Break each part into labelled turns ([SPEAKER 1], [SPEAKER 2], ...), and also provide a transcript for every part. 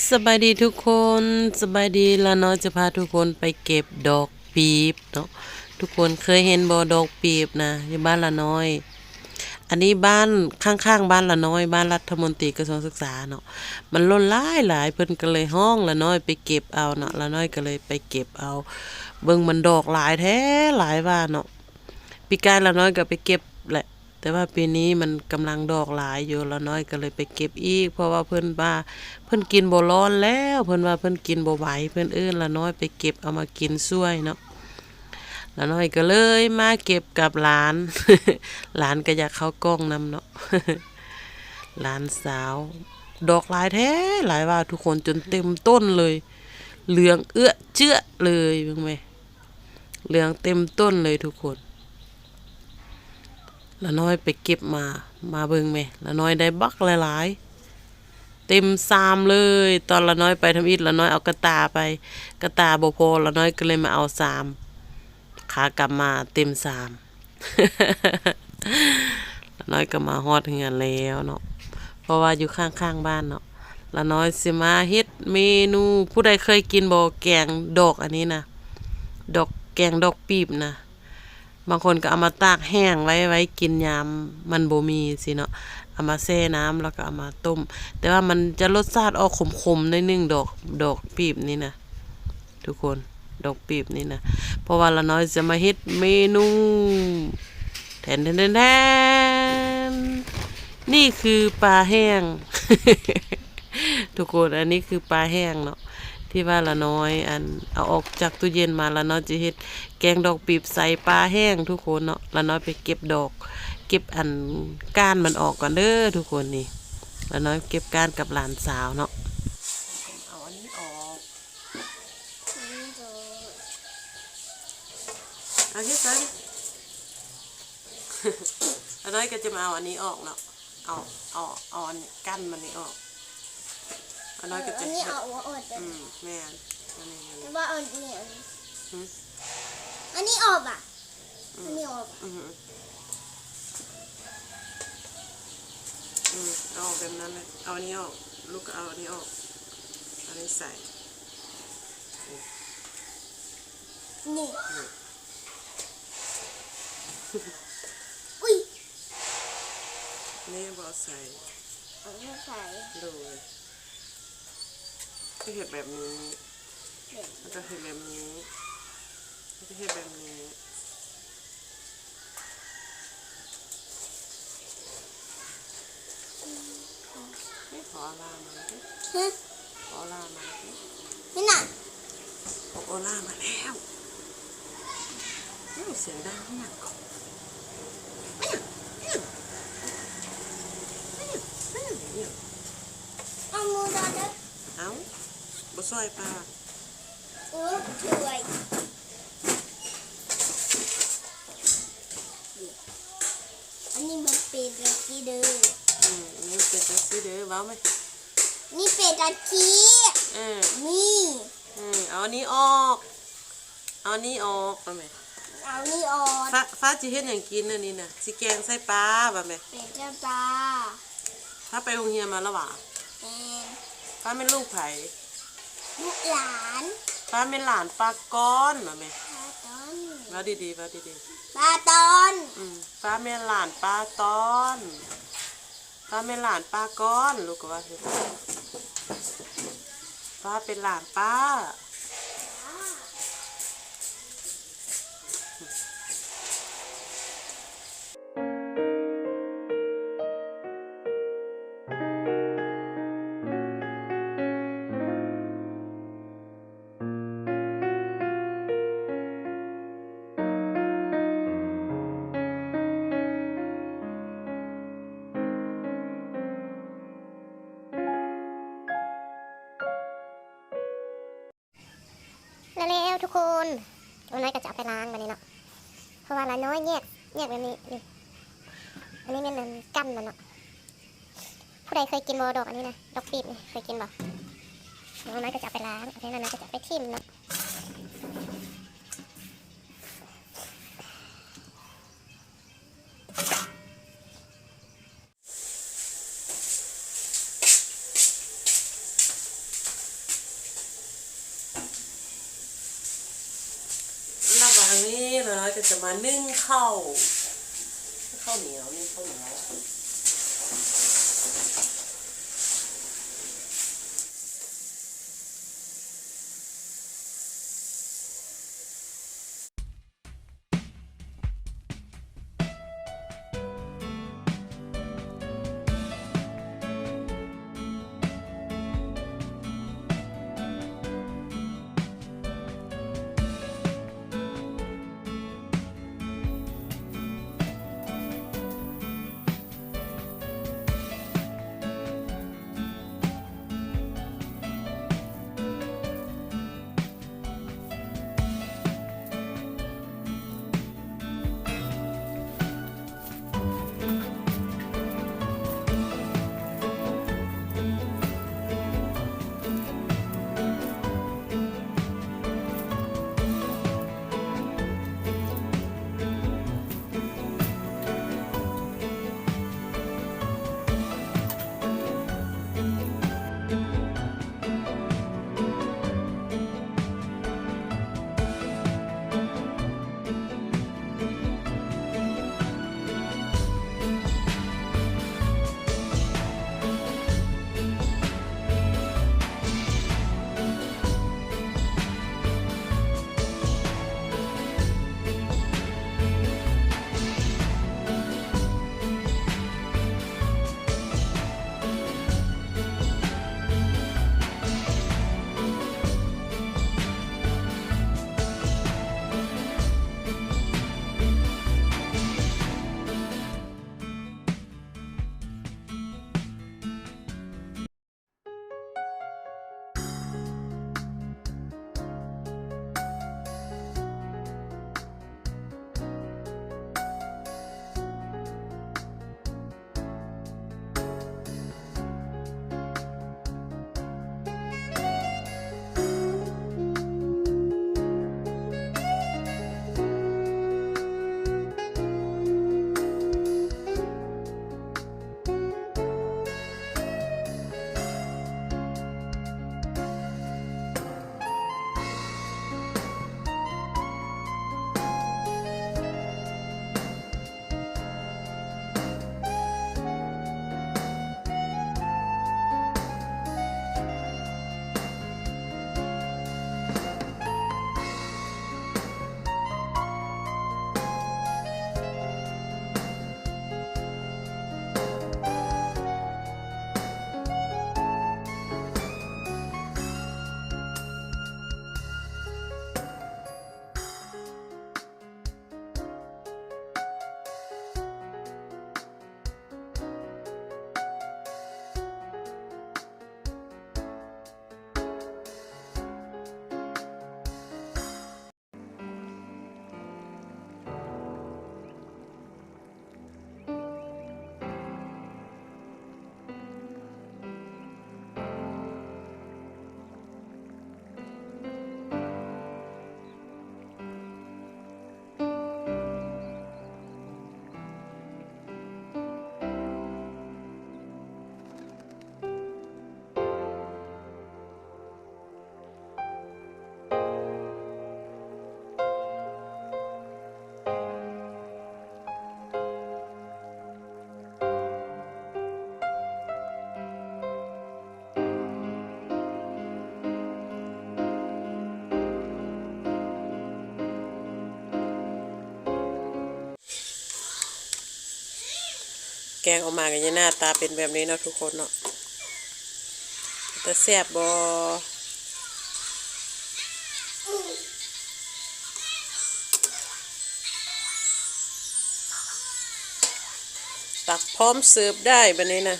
[SPEAKER 1] สบายดีทุกคนสบายดีแล้วเนาะจะพาทุกคนไปเก็บดอกปีบเนาะทุกคนเคยเห็นบ่ดอกปีบนะอยู่บ้านละน้อย อันนี้บ้านข้างๆบ้านละน้อย บ้านรัฐมนตรีกระทรวงศึกษาเนาะมันล้นหลายหลายเพิ่นก็เลยห้องละน้อยไปเก็บเอาเนาะละน้อยก็เลยไปเก็บเอา เบิ่งมันดอกหลายแท้หลายว่าเนาะปีกายละน้อยก็ไปเก็บแหละ แต่ว่าปีนี้มันกำลังดอกหลายอยู่ละน้อยก็เลยไปเก็บอีก เพราะว่าเพิ่อนว่าเพิ่อนกินบ่ร้อนแล้ว เพิ่อนว่าเพิ่อนกินบ่ไหวเพิ่อนเอิ้นละน้อยไปเก็บเอามากินช่วยเนาะละน้อยก็เลยมาเก็บกับหลาน หลานก็อยากเข้ากล้องนำเนาะหลานสาว ดอกหลายแท้หลายว่าทุกคนจนเต็มต้นเลย เหลืองเอื้อเจื้อเลยเบิ่งไหมเหลืองเต็มต้นเลยทุกคน ละน้อยไปเก็บมา มาเบิ่งแม่ละน้อยได้บักหลายๆ เต็มซามเลย ตอนละน้อยไปทำอิฐละน้อยเอากระตาไป กระตาบ่พอละน้อยก็เลยมาเอาซาม ขากลับมาเต็มซามละน้อยก็มาฮอดเฮือนแล้วเนาะ เพราะว่าอยู่ข้างๆบ้านเนาะละน้อยสิมาเฮ็ดเมนูผู้ใดเคยกินบ่แกงดอกอันนี้นะดอกแกงดอกปีบนะ บางคนก็เอามาตากแห้งไว้ไว้กินยามมันบ่มีสิเนาะเอามาแช่น้ำแล้วก็เอามาต้ม แต่ว่ามันจะรสชาติออกขมๆนิดนึงดอกดอกปีบนี่นะทุกคนดอกปีบนี่นะเพราะว่าละน้อยจะมาเฮ็ดเมนูแทนแทนแทนแทนนี่คือปลาแห้ง ทุกคนอันนี้คือปลาแห้งเนาะ ที่ว่าละน้อย อันเอาออกจากตู้เย็นมาละน้อยจะเฮ็ดแกงดอกปีบใส่ปลาแห้งทุกคนเนาะละน้อยไปเก็บดอก เก็บอันก้านมันออกก่อนเด้อทุกคนนี่ละน้อยเก็บก้านกับหลานสาวเนาะเอาอันนี้ออกเอาที่ใส่ละน้อยก็จะมาเอาอันนี้ออกเนาะเอาเอาเอาอันกั้นมันนี้ออก ละน้อยก็จะ
[SPEAKER 2] อันนี้เอาหัวอด
[SPEAKER 1] อืมแม่นอันนี้อัน
[SPEAKER 2] แต่
[SPEAKER 1] นี้
[SPEAKER 2] ว่าเอาอันนี้อันนี้
[SPEAKER 1] หืม
[SPEAKER 2] อันนี้ออกอะอันนี้ออกอะ
[SPEAKER 1] อืมอืมเอาออกแบบนั้นเลยเอาอันนี้ออกลูกก็เอาอันนี้ออกอันนี้ใส่
[SPEAKER 2] นี่อุ้ย
[SPEAKER 1] นี่บอใส่
[SPEAKER 2] เอาไปใส่
[SPEAKER 1] ดู ก็เห็ดแบบนี้
[SPEAKER 2] เด็ก
[SPEAKER 1] แล้วก็เห็ดแบบนี้แล้วก็เห็ดแบบนี้ไม่ขอลามาดิ
[SPEAKER 2] ฮะ
[SPEAKER 1] ขอลามาดิ
[SPEAKER 2] นี่น่ะ
[SPEAKER 1] บอกโอล่ามาแล้วไม่เสียงดังที่หนักก่อน
[SPEAKER 2] เอามือดอดด้วย
[SPEAKER 1] เอ้า บ่ซอยปลา
[SPEAKER 2] อู้ถวยอันนี้มันเป็นตะกี้เด้อ
[SPEAKER 1] อืมอันนี้เป็นจังซี่เด้อเว้าไหม
[SPEAKER 2] นี่เป็นตะกี้
[SPEAKER 1] เออ
[SPEAKER 2] นี่
[SPEAKER 1] เออเอาอันนี้ออก เอาอันนี้ออกว่าไหม
[SPEAKER 2] เอานี่ออก
[SPEAKER 1] ฟ้าฟ้าสิเฮ็ดหยังกินอันนี้น่ะสิแกงใส่ปลาว่าไหม
[SPEAKER 2] เป็นเจ้าปลา
[SPEAKER 1] ถ้าไปโรงเรียนมาแล้วว่ะ
[SPEAKER 2] เป็น
[SPEAKER 1] ฟ้าเป็นลูกไผ
[SPEAKER 2] ลูกหลาน
[SPEAKER 1] ฟ้าเป็นหลานปลาก้อนว่าไหม
[SPEAKER 2] ปลาตอน
[SPEAKER 1] ว่าดีๆว่าดี
[SPEAKER 2] ปลาตอน
[SPEAKER 1] ๆอืมฟ้าเป็นหลานปลาตอนฟ้าเป็นหลานปลาก้อนลูกก็ว่าสิฟ้าเป็นหลานป้า
[SPEAKER 2] คนวันนี้ก็จะเอาไปล้างวันนี้เนาะ เพราะว่าละน้อยแยกแยกแบบนี้นี่ อันนี้มันกั้นมันเนาะ ผู้ใดเคยกินบอดอกอันนี้นะ ดอกปีบนี่เคยกินบ่วันนี้ก็จะเอาไปล้างอันนี้นะก็จะไปทิ่มเนาะ
[SPEAKER 1] นี้เราน้อยก็จะมานึ่งข้าวข้าวเหนียวนี่ข้าวเหนียว แกงออกมากันยังหน้าตาเป็นแบบนี้เนาะทุกคนเนาะแต่แซ่บบอตักพร้อมเสิร์ฟได้แบบนี้นะ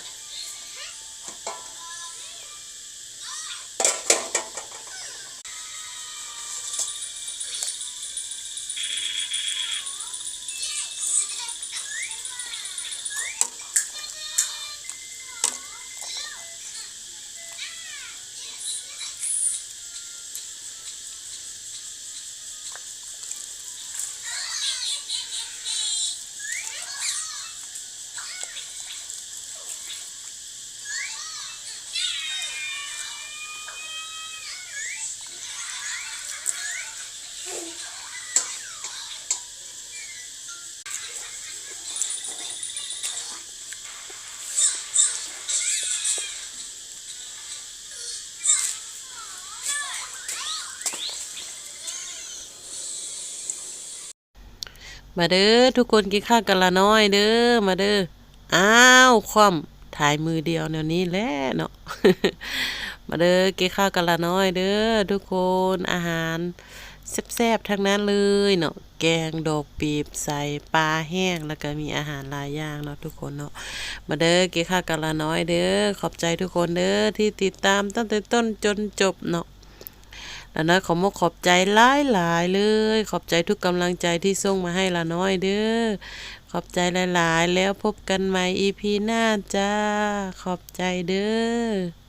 [SPEAKER 1] มาเด้อทุกคนกินข้าวกันละน้อยเด้อมาเด้ออ้าวคว่ำถ่ายมือเดียวแนวนี้แหละเนาะมาเด้อกินข้าวกันละน้อยเด้อทุกคนอาหารแซ่บๆทั้งนั้นเลยเนาะแกงดอกปีบใส่ปลาแห้งแล้วก็มีอาหารหลายอย่างเนาะทุกคนเนาะมาเด้อกินข้าวกันละน้อยเด้อขอบใจทุกคนเด้อที่ติดตามตั้งแต่ต้นจนจบเนาะ ละน้อยขอมกขอบใจหลายหลายเลย ขอบใจทุกกำลังใจที่ส่งมาให้ละน้อยเด้อขอบใจหลาย ๆ แล้วพบกันใหม่ EP หน้าจ้า ขอบใจเด้อ